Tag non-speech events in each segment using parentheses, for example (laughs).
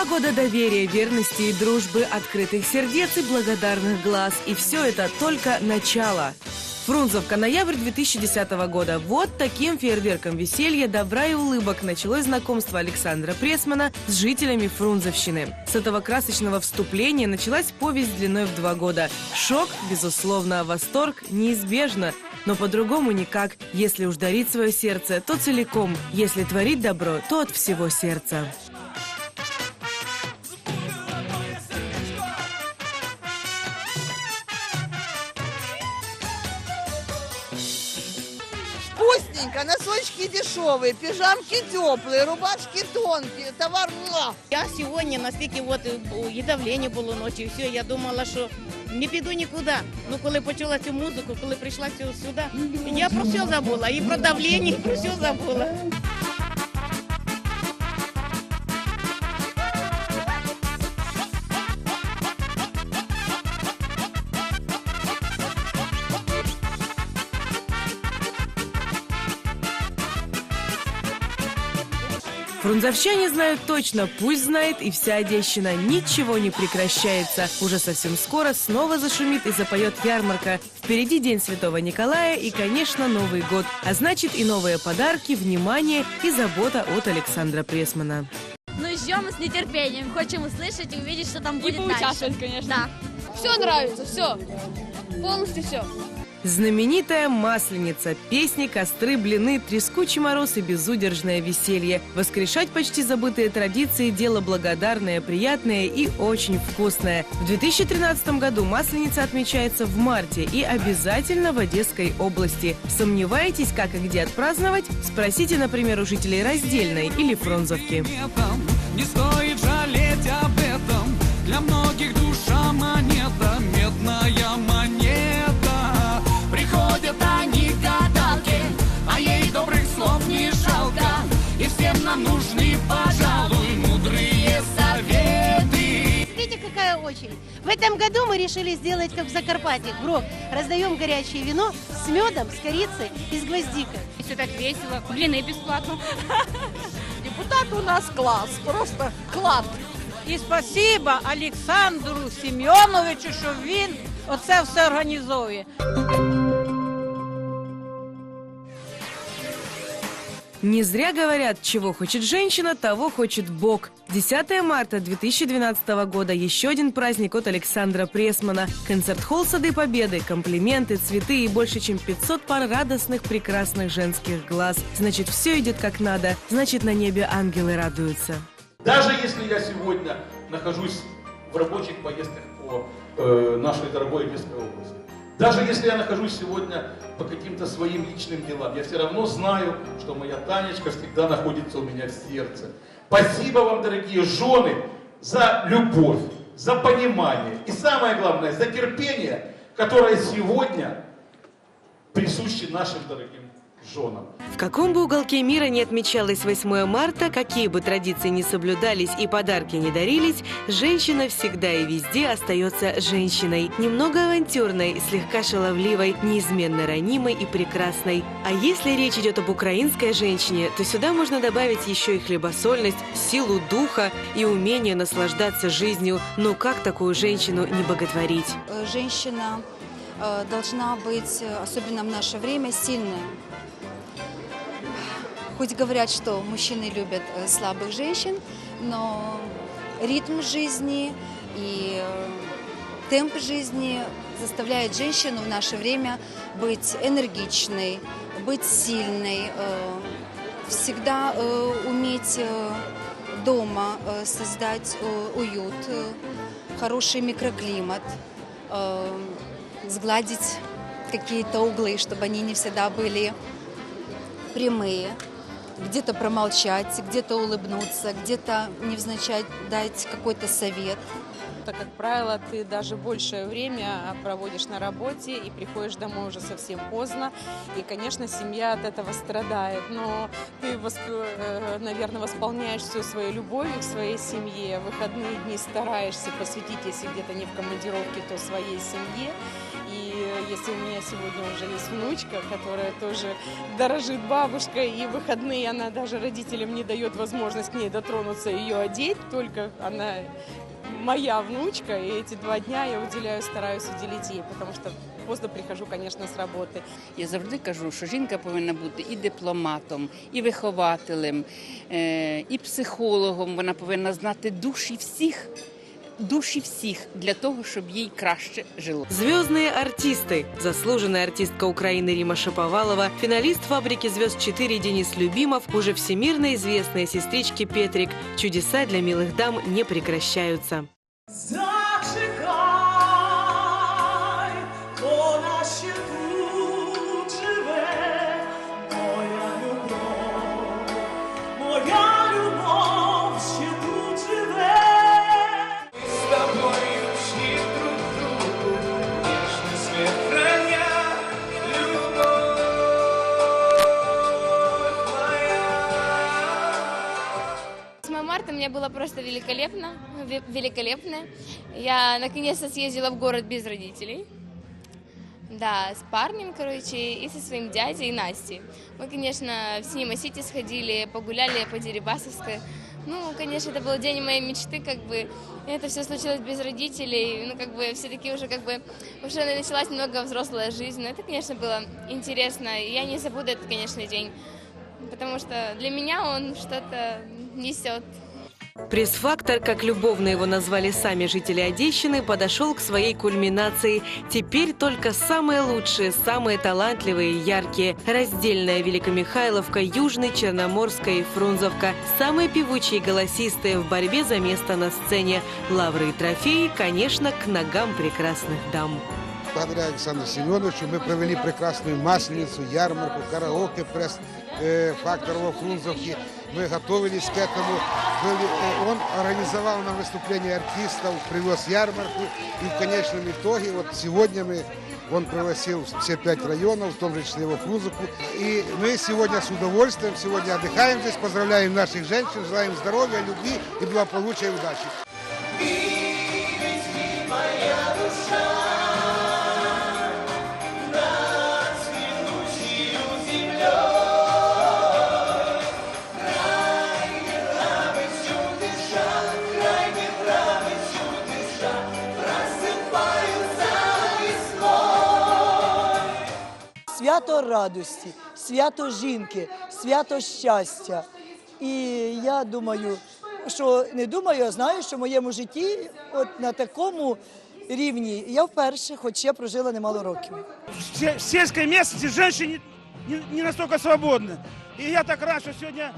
Два года доверия, верности и дружбы, открытых сердец и благодарных глаз. И все это только начало. Фрунзовка, ноябрь 2010 года. Вот таким фейерверком веселья, добра и улыбок началось знакомство Александра Пресмана с жителями Фрунзовщины. С этого красочного вступления началась повесть длиной в два года. Шок, безусловно, восторг неизбежно. Но по-другому никак. Если уж дарить свое сердце, то целиком. Если творить добро, то от всего сердца. Вкусненько, носочки дешевые, пижамки теплые, рубашки тонкие, товар муа. Я сьогодні настільки от е, і давлення було ночі, все, я думала, що не піду нікуди. Ну коли почула цю музику, коли прийшла сю- сюди, я про все забула. І про давлення, і про все забула. Фрунзовчане знают точно, пусть знает и вся Одещина. Ничего не прекращается. Уже совсем скоро снова зашумит и запоет ярмарка. Впереди День Святого Николая и, конечно, Новый год. А значит и новые подарки, внимание и забота от Александра Пресмана. Ну, ждем с нетерпением. Хотим услышать и увидеть, что там И будет поучаствовать, дальше. конечно. Да. Все нравится, все. Полностью все. Знаменитая Масленица. Песни, костры, блины, трескучий мороз и безудержное веселье. Воскрешать почти забытые традиции – дело благодарное, приятное и очень вкусное. В 2013 году Масленица отмечается в марте и обязательно в Одесской области. Сомневаетесь, как и где отпраздновать? Спросите, например, у жителей Раздельной или Фрунзовки. Летом Не стоит жалеть об нам нужны, пожалуй, мудрые советы Смотрите, какая очередь. В этом году мы решили сделать, как в Закарпатье, Гроб. Раздаем горячее вино с медом, с корицей и с гвоздикой. Все так весело. Блины бесплатно. (laughs) Депутат у нас класс, просто клад. І спасіба Олександру Семеновичу, що він оце все організовує. Не зря говорят, чего хочет женщина, того хочет Бог. 10 марта 2012 года еще один праздник от Александра Пресмана. Концерт-холл Сады Победы, комплименты, цветы и больше чем 500 пар радостных, прекрасных женских глаз. Значит, все идет как надо. Значит, на небе ангелы радуются. Даже если я сегодня нахожусь в рабочих поездках по э, нашей дорогой Одесской области, даже если я нахожусь сегодня по каким-то своим личным делам, я все равно знаю, что моя Танечка всегда находится у меня в сердце. Спасибо вам, дорогие жены, за любовь, за понимание и самое главное, за терпение, которое сегодня присуще нашим дорогим женам. В каком бы уголке мира не отмечалось 8 марта, какие бы традиции не соблюдались и подарки не дарились, женщина всегда и везде остается женщиной. Немного авантюрной, слегка шаловливой, неизменно ранимой и прекрасной. А если речь идет об украинской женщине, то сюда можно добавить еще и хлебосольность, силу духа и умение наслаждаться жизнью. Но как такую женщину не боготворить? Э, женщина должна быть, э, особенно в наше время, сильная. Хоть говорят, что мужчины любят э, слабых женщин, но ритм жизни и э, темп жизни заставляет женщину в наше время быть энергичной, быть сильной, э, всегда э, уметь э, дома э, создать э, уют, э, хороший микроклимат, э, сгладить какие-то углы, чтобы они не всегда были прямые, где-то промолчать, где-то улыбнуться, где-то невзначай дать какой-то совет. Так, как правило, ты даже большее время проводишь на работе и приходишь домой уже совсем поздно. И, конечно, семья от этого страдает. Но ты, наверное, восполняешь все своей любовью к своей семье. В выходные дни стараешься посвятить, если где-то не в командировке, то своей семье И если у меня сегодня уже есть внучка, которая тоже дорожит бабушкой, и в выходные она даже родителям не дает возможность к ней дотронуться, ее одеть, только она моя внучка, и эти два дня я уделяю, стараюсь уделить ей, потому что поздно прихожу, конечно, с работы. Я завжди кажу, що жінка повинна бути і дипломатом, і вихователем, е, і психологом. Вона повинна знати душі всіх, душі всіх для того, щоб їй краще жило. Звездные артисты. Заслуженная артистка Украины Рима Шаповалова, финалист «Фабрики звезд 4» Денис Любимов, уже всемирно известные сестрички Петрик. Чудеса для милых дам не прекращаются. Мне было просто великолепно, ве- великолепно. Я наконец-то съездила в город без родителей. Да, с парнем, короче, и со своим дядей Настей. Мы, конечно, в Синема-Сити сходили, погуляли по Дерибасовской. Ну, конечно, это был день моей мечты, как бы. Это все случилось без родителей. Ну, как бы, все-таки уже, как бы, уже началась немного взрослая жизнь. Но это, конечно, было интересно. И я не забуду этот, конечно, день. Потому что для меня он что-то несет. Пресс-фактор, как любовно его назвали сами жители Одещины, подошел к своей кульминации. Теперь только самые лучшие, самые талантливые и яркие. Раздельная Великомихайловка, Южный, Черноморская и Фрунзовка. Самые певучие и голосистые в борьбе за место на сцене. Лавры и трофеи, конечно, к ногам прекрасных дам. Благодаря Александру Семеновичу мы провели прекрасную масленицу, ярмарку, караоке, пресс э, фактор во Фрунзовке. Мы готовились к этому. Э, он организовал нам выступление артистов, привез ярмарку. И в конечном итоге, вот сегодня мы он пригласил все пять районов, в том числе во Фрунзовку. И мы сегодня с удовольствием, сегодня отдыхаем здесь, поздравляем наших женщин, желаем здоровья, любви и благополучия и удачи. Свято радості, свято жінки, свято щастя. І я думаю, що не думаю, а знаю, що в моєму житті, от на такому рівні, я вперше, хоч я прожила немало років. в сельской местности женщины не, не настолько свободны. И я так рад, что сегодня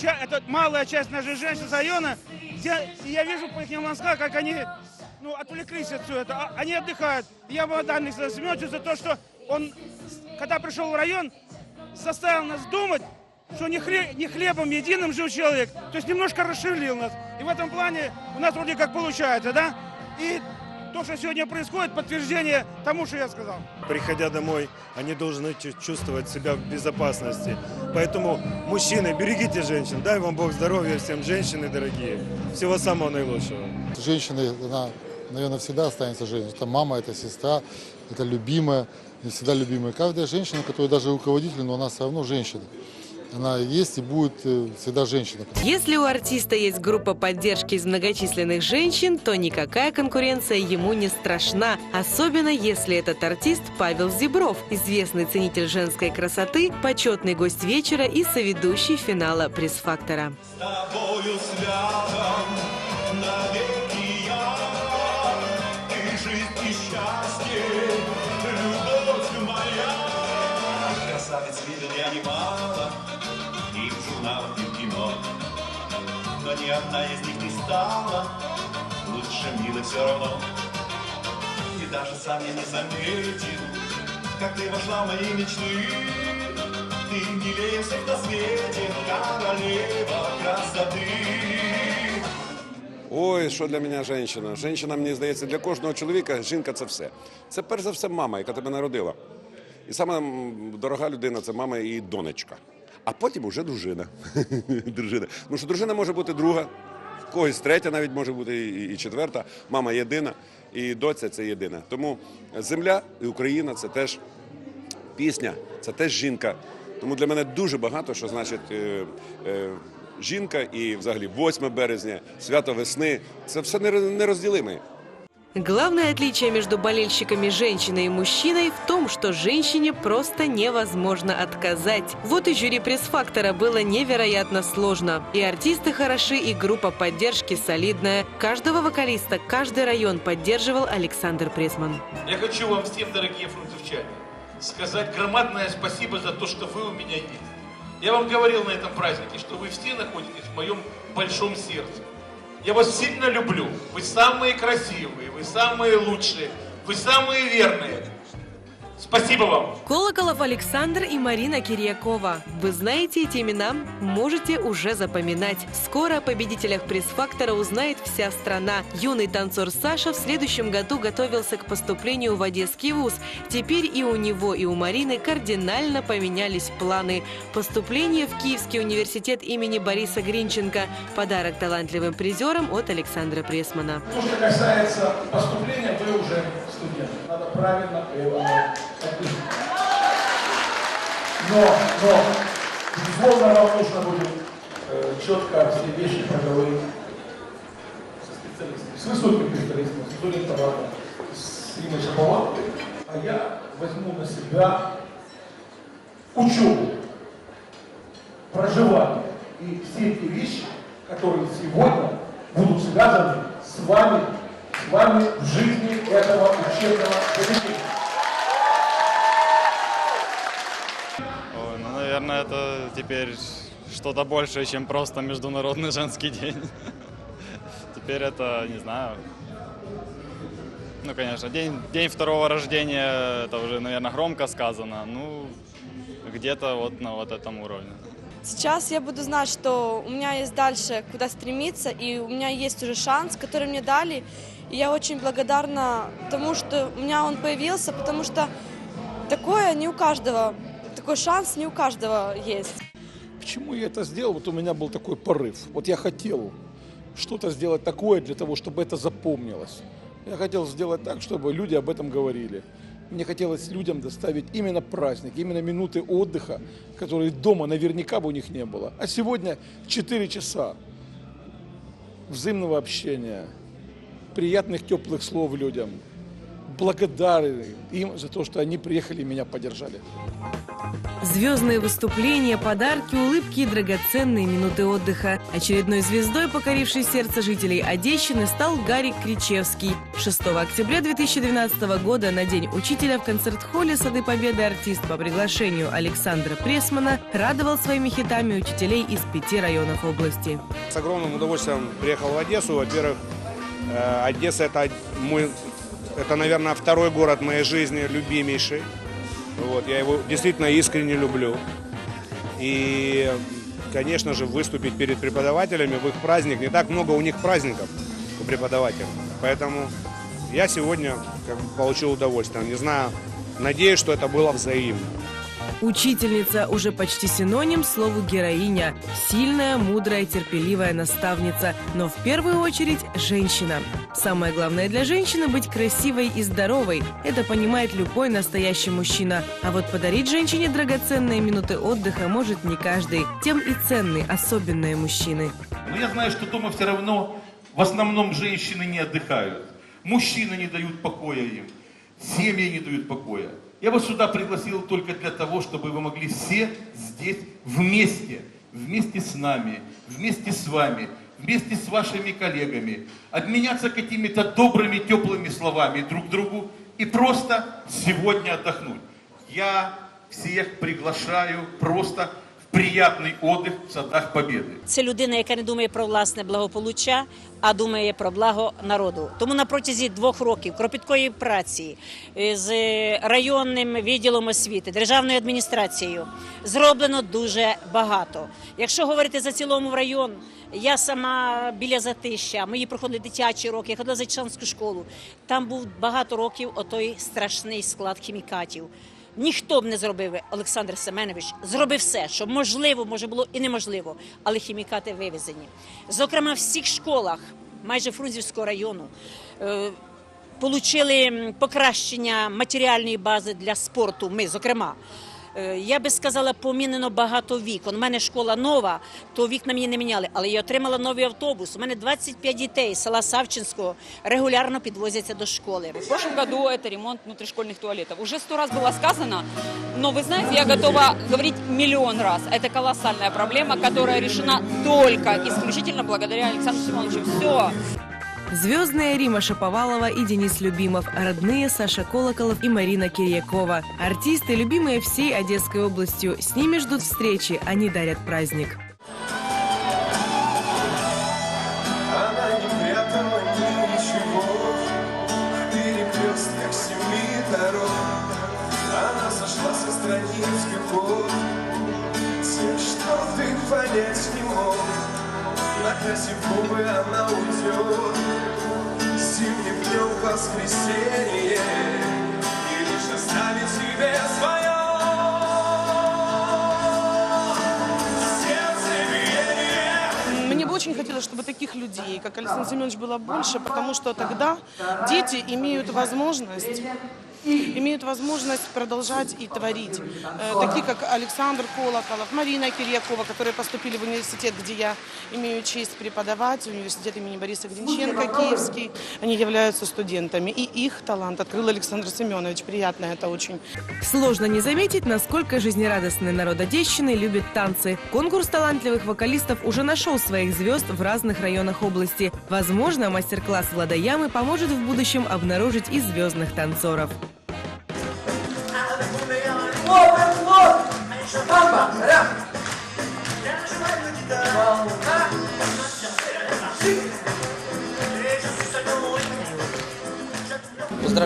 ча- это малая часть наших женщин с района, где я вижу по их глазам, как они ну, отвлеклись от всего этого. А- Они отдыхают. Я благодарен Александру Семеновичу за то, что он, когда пришел в район, заставил нас думать, что не, хле- не хлебом единым жил человек, то есть немножко расширил нас. И в этом плане у нас вроде как получается, да? И то, что сегодня происходит, подтверждение тому, что я сказал. Приходя домой, они должны чу- чувствовать себя в безопасности. Поэтому, мужчины, берегите женщин. Дай вам Бог здоровья всем, женщины дорогие. Всего самого наилучшего. Женщина, она, наверное, всегда останется женщиной. Это мама, это сестра, это любимая, не всегда любимая. Каждая женщина, которая даже руководитель, но она все равно женщина. Она есть и будет э, всегда женщина. Если у артиста есть группа поддержки из многочисленных женщин, то никакая конкуренция ему не страшна. Особенно если этот артист Павел Зебров, известный ценитель женской красоты, почетный гость вечера и соведущий финала пресс-фактора. С тобою одна из них не стала лучше милой все равно. И даже сам я не заметил, как ты вошла в мои мечты. Ты милее всех на свете, королева красоты. Ой, що для мене жінка? Жінка, мені здається, для кожного чоловіка жінка це все. Це перш за все мама, яка тебе народила. І сама м, дорога людина це мама і донечка. А потім уже дружина. (laughs) дружина. Тому що дружина може бути друга, в когось третя навіть може бути і, і четверта, мама єдина. і доця це єдине. Тому земля і Україна це теж пісня, це теж жінка. Тому для мене дуже багато, що значить е, е, жінка і взагалі 8 березня, свято весни це все нероз- нерозділиме. Главное отличие между болельщиками женщиной и мужчиной в том, что женщине просто невозможно отказать. Вот и жюри пресс-фактора было невероятно сложно. И артисты хороши, и группа поддержки солидная. Каждого вокалиста, каждый район поддерживал Александр Пресман. Я хочу вам всем, дорогие фрунзовчане, сказать громадное спасибо за то, что вы у меня есть. Я вам говорил на этом празднике, что вы все находитесь в моем большом сердце. Я вас сильно люблю. Вы самые красивые, вы самые лучшие, вы самые верные. Спасибо вам. Колоколов Александр и Марина Кирьякова. Вы знаете эти имена? Можете уже запоминать. Скоро о победителях пресс-фактора узнает вся страна. Юный танцор Саша в следующем году готовился к поступлению в Одесский вуз. Теперь и у него, и у Марины кардинально поменялись планы. Поступление в Киевский университет имени Бориса Гринченко. Подарок талантливым призерам от Александра Пресмана. То, что касается поступления, вы уже студент. Надо правильно его отбить. Но, но, безусловно, вам нужно будет э, четко все вещи проговорить. Со специалистами, с высоким специалистом, с студентом, с Римой Шаповаловой. А я возьму на себя учебу, проживание. И все эти вещи, которые сегодня будут связаны с вами, вами в жизни этого учебного заведения. Ой, ну, наверное, это теперь что-то большее, чем просто Международный женский день. (laughs) Теперь это, не знаю, ну, конечно, день, день второго рождения, это уже, наверное, громко сказано. Ну, где-то вот на вот этом уровне. Сейчас я буду знать, что у меня есть дальше куда стремиться, и у меня есть уже шанс, который мне дали. И я очень благодарна тому, что у меня он появился, потому что такое не у каждого, такой шанс не у каждого есть. Почему я это сделал? Вот у меня был такой порыв. Вот я хотел что-то сделать такое для того, чтобы это запомнилось. Я хотел сделать так, чтобы люди об этом говорили. Мне хотелось людям доставить именно праздник, именно минуты отдыха, которые дома наверняка бы у них не было. А сегодня 4 часа взаимного общения, приятных теплых слов людям, благодарны им за то, что они приехали и меня поддержали. Звездные выступления, подарки, улыбки и драгоценные минуты отдыха. Очередной звездой, покорившей сердце жителей Одещины, стал Гарик Кричевский. 6 октября 2012 года на День учителя в концерт-холле Сады Победы артист по приглашению Александра Пресмана радовал своими хитами учителей из пяти районов области. С огромным удовольствием приехал в Одессу. Во-первых, Одесса это мой, это, наверное, второй город моей жизни, любимейший. Вот, я его действительно искренне люблю. И, конечно же, выступить перед преподавателями в их праздник. Не так много у них праздников у преподавателей. Поэтому я сегодня как бы, получил удовольствие. Не знаю, надеюсь, что это было взаимно. Учительница уже почти синоним слову героиня. Сильная, мудрая, терпеливая наставница. Но в первую очередь женщина. Самое главное для женщины быть красивой и здоровой. Это понимает любой настоящий мужчина. А вот подарить женщине драгоценные минуты отдыха может не каждый. Тем и ценны особенные мужчины. Но я знаю, что дома все равно в основном женщины не отдыхают. Мужчины не дают покоя им. Семьи не дают покоя. Я вас сюда пригласил только для того, чтобы вы могли все здесь вместе, вместе с нами, вместе с вами, вместе с вашими коллегами, обменяться какими-то добрыми, теплыми словами друг другу и просто сегодня отдохнуть. Я всех приглашаю просто в приятный отдых в садах Победы. Це людина, яка не думає про власне благополуччя, а думає про благо народу. Тому на протязі двох років кропіткої праці е, з районним відділом освіти, державною адміністрацією зроблено дуже багато. Якщо говорити за цілому в район, я сама біля затища, мої проходили дитячі роки, я ходила в Зайчанську школу. Там був багато років отой страшний склад хімікатів. Ніхто б не зробив, Олександр Семенович зробив все, що можливо, може було і неможливо, але хімікати вивезені. Зокрема, в всіх школах, майже Фрунзівського району, е, отримали покращення матеріальної бази для спорту. Ми, зокрема. Е, Я би сказала, помінено багато вікон. У мене школа нова, то вікна мені не міняли, але я отримала новий автобус. У мене 25 дітей з села Савчинського регулярно підвозяться до школи. В прошлом году это ремонт внутришкольных туалетов. Уже сто раз было сказано, но вы знаете, я готова говорить миллион раз. Это колоссальная проблема, которая решена только, исключительно благодаря Александру Семеновичу. Все. Звездные Рима Шаповалова и Денис Любимов, родные Саша Колоколов и Марина Кирьякова. Артисты, любимые всей Одесской областью. С ними ждут встречи, они дарят праздник. Очень хотелось, чтобы таких людей, как Александр Семенович, было больше, потому что тогда дети имеют возможность имеют возможность продолжать и творить. Э, Такие, как Александр Колоколов, Марина Кирьякова, которые поступили в университет, где я имею честь преподавать, университет имени Бориса Гринченко, Киевский. Они являются студентами. И их талант открыл Александр Семенович. Приятно это очень. Сложно не заметить, насколько жизнерадостный народ Одещины любит танцы. Конкурс талантливых вокалистов уже нашел своих звезд в разных районах области. Возможно, мастер-класс Влада Ямы поможет в будущем обнаружить и звездных танцоров.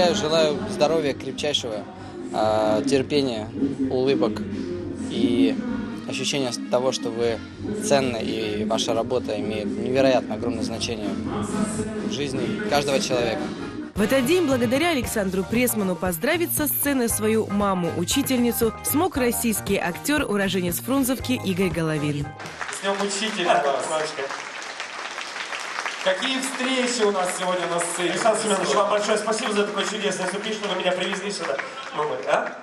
Поздравляю, желаю здоровья, крепчайшего, а, терпения, улыбок и ощущения того, что вы ценны и ваша работа имеет невероятно огромное значение в жизни каждого человека. В этот день благодаря Александру Пресману поздравить со сцены свою маму, учительницу, смог российский актер, уроженец Фрунзовки Игорь Головин. С днем учителя Машка. Какие встречи у нас сегодня на сцене? Александр Семенович, вам большое спасибо за такой чудесный сюрприз, что вы меня привезли сюда. Мама, а?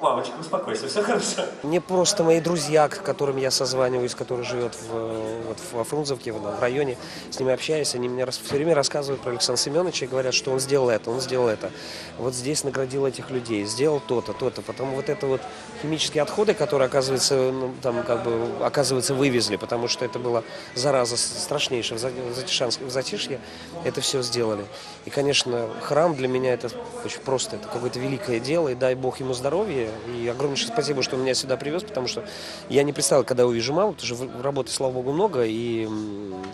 Мамочка, успокойся, все хорошо. Мне просто мои друзья, к которым я созваниваюсь, которые живет в, вот, во Фрунзовке, в, в районе, с ними общаюсь, они мне все время рассказывают про Александра Семеновича и говорят, что он сделал это, он сделал это. Вот здесь наградил этих людей, сделал то-то, то-то. Потом вот это вот химические отходы, которые, оказывается, ну, там как бы, оказывается, вывезли, потому что это была зараза страшнейшая в За- в Затишанск- в Затишье, это все сделали. И, конечно, храм для меня это очень просто, это какое-то великое дело, и дай Бог ему здоровья. И огромнейшее спасибо, что он меня сюда привез, потому что я не представил, когда увижу маму, потому что в- работы, слава Богу, много, и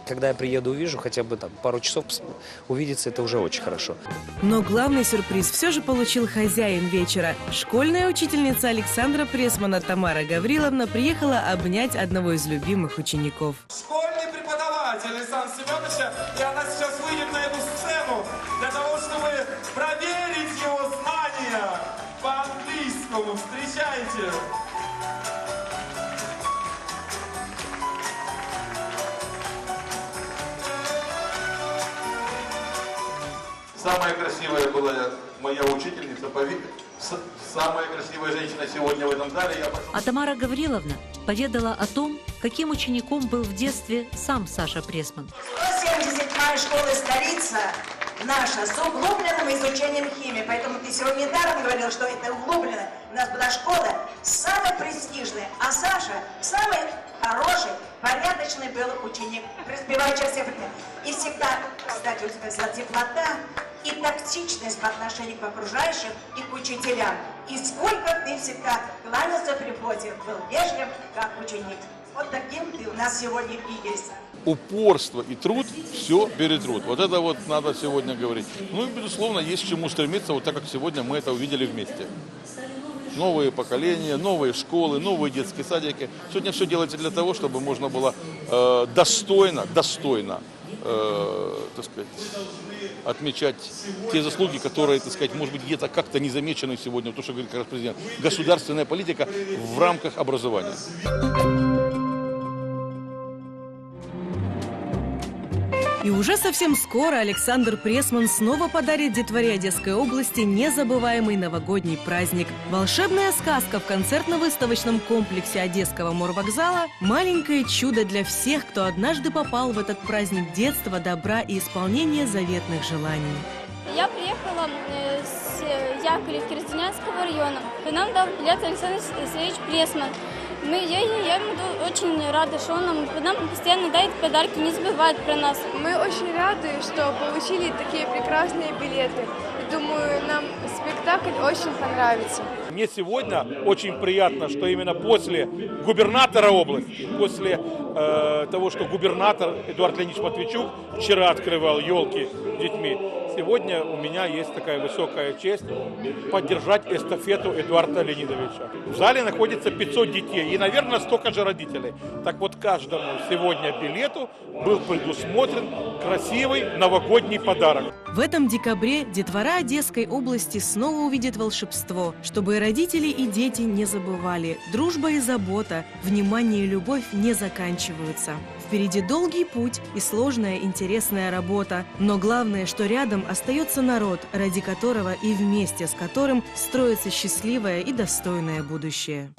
когда я приеду, увижу, хотя бы там пару часов увидеться, это уже очень хорошо. Но главный сюрприз все же получил хозяин вечера. Школьная учительница Александра Пресмана Тамара Гавриловна приехала обнять одного из любимых учеников. Школьный преподаватель Александра Семеновича, и она сейчас Самая красивая была моя учительница, поверь, с- самая красивая женщина сегодня в этом зале. Я пошел- А Тамара Гавриловна поведала о том, каким учеником был в детстве сам Саша Пресман. 177 школа столица наша с углубленным изучением химии. Поэтому ты сегодня недаром говорил, что это углублено. У нас была школа самая престижная, а Саша самый хороший, порядочный был ученик. Времен. И всегда, была теплота и тактичность по отношению к окружающим и к учителям. И сколько ты всегда кланялся при входе, был вежлив, как ученик. Вот таким ты у нас сегодня и есть. упорство и труд все перетрут. Вот это вот надо сегодня говорить. Ну и, безусловно, есть к чему стремиться, вот так как сегодня мы это увидели вместе. Новые поколения, новые школы, новые детские садики. Сегодня все делается для того, чтобы можно было э, достойно, достойно, э, так сказать, отмечать те заслуги, которые, так сказать, может быть, где-то как-то не замечены сегодня, то, что говорит как раз президент. Государственная политика в рамках образования. И уже совсем скоро Александр Пресман снова подарит детворе Одесской области незабываемый новогодний праздник. Волшебная сказка в концертно-выставочном комплексе Одесского морвокзала – маленькое чудо для всех, кто однажды попал в этот праздник детства, добра и исполнения заветных желаний. Я приехала с Яковлев Кирстинянского района. И нам дал билет Александр Сергеевич Пресман. Мы, я, я, ему очень рада, что он нам, нам постоянно дает подарки, не забывает про нас. Мы очень рады, что получили такие прекрасные билеты. И думаю, нам спектакль очень понравится. Мне сегодня очень приятно, что именно после губернатора области, после э, того, что губернатор Эдуард Леонидович Матвейчук вчера открывал елки с детьми, сегодня у меня есть такая высокая честь поддержать эстафету Эдуарда Леонидовича. В зале находится 500 детей и, наверное, столько же родителей. Так вот, каждому сегодня билету был предусмотрен красивый новогодний подарок. В этом декабре детвора Одесской области снова увидит волшебство, чтобы и родители, и дети не забывали. Дружба и забота, внимание и любовь не заканчиваются. Впереди долгий путь и сложная интересная работа. Но главное, что рядом остается народ, ради которого и вместе с которым строится счастливое и достойное будущее.